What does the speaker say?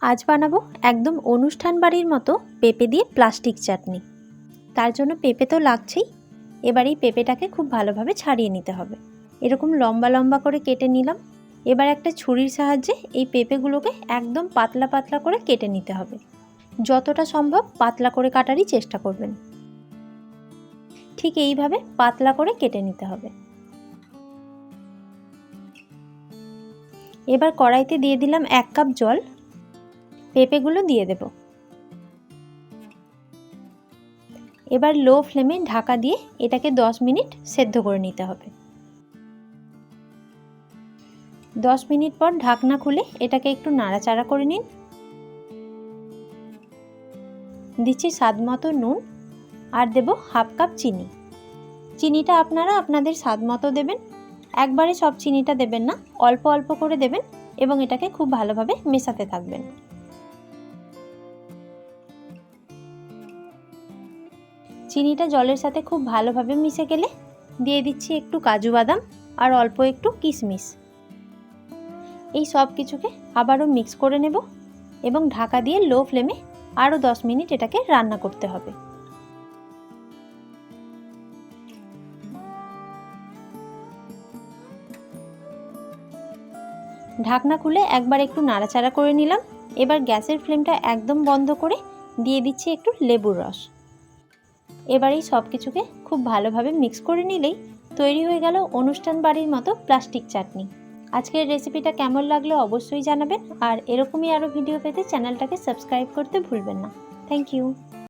আজ বানাবো একদম অনুষ্ঠান বাড়ির মতো পেঁপে দিয়ে প্লাস্টিক চাটনি। তার জন্য পেঁপে তো লাগছেই। এবার এই পেঁপেটাকে খুব ভালোভাবে ছাড়িয়ে নিতে হবে। এরকম লম্বা লম্বা করে কেটে নিলাম। এবার একটা ছুরির সাহায্যে এই পেঁপেগুলোকে একদম পাতলা পাতলা করে কেটে নিতে হবে। যতটা সম্ভব পাতলা করে কাটারই চেষ্টা করবেন। ঠিক এইভাবে পাতলা করে কেটে নিতে হবে। এবার কড়াইতে দিয়ে দিলাম এক কাপ জল। পেঁপেগুলো দিয়ে দেব। এবার লো ফ্লেমে ঢাকা দিয়ে এটাকে 10 মিনিট সেদ্ধ করে নিতে হবে। 10 মিনিট পর ঢাকনা খুলে এটাকে একটু নাড়াচাড়া করে নিন। দিচ্ছি স্বাদ মতো নুন আর দেব হাফ কাপ চিনি। চিনিটা আপনারা আপনাদের স্বাদ মতো দেবেন। একবারে সব চিনিটা দেবেন না, অল্প অল্প করে দেবেন এবং এটাকে খুব ভালোভাবে মেশাতে থাকবেন। চিনিটা জলের সাথে খুব ভালোভাবে মিশে গেলে দিয়ে দিচ্ছি একটু কাজু বাদাম আর অল্প একটু কিশমিশ। এই সব কিছুকে আবারও মিক্স করে নেব এবং ঢাকা দিয়ে লো ফ্লেমে আরও দশ মিনিট এটাকে রান্না করতে হবে। ঢাকনা খুলে একবার একটু নাড়াচাড়া করে নিলাম। এবার গ্যাসের ফ্লেমটা একদম বন্ধ করে দিয়ে দিচ্ছি একটু লেবুর রস। এবার এই সব কিছুকে খুব ভালোভাবে মিক্স করে নিলেই তৈরি হয়ে গেল অনুষ্ঠান বাড়ির মতো প্লাস্টিক চাটনি। আজকের রেসিপিটা কেমন লাগল অবশ্যই জানাবেন আর এরকমই আরও ভিডিও পেতে চ্যানেলটাকে সাবস্ক্রাইব করতে ভুলবেন না। Thank you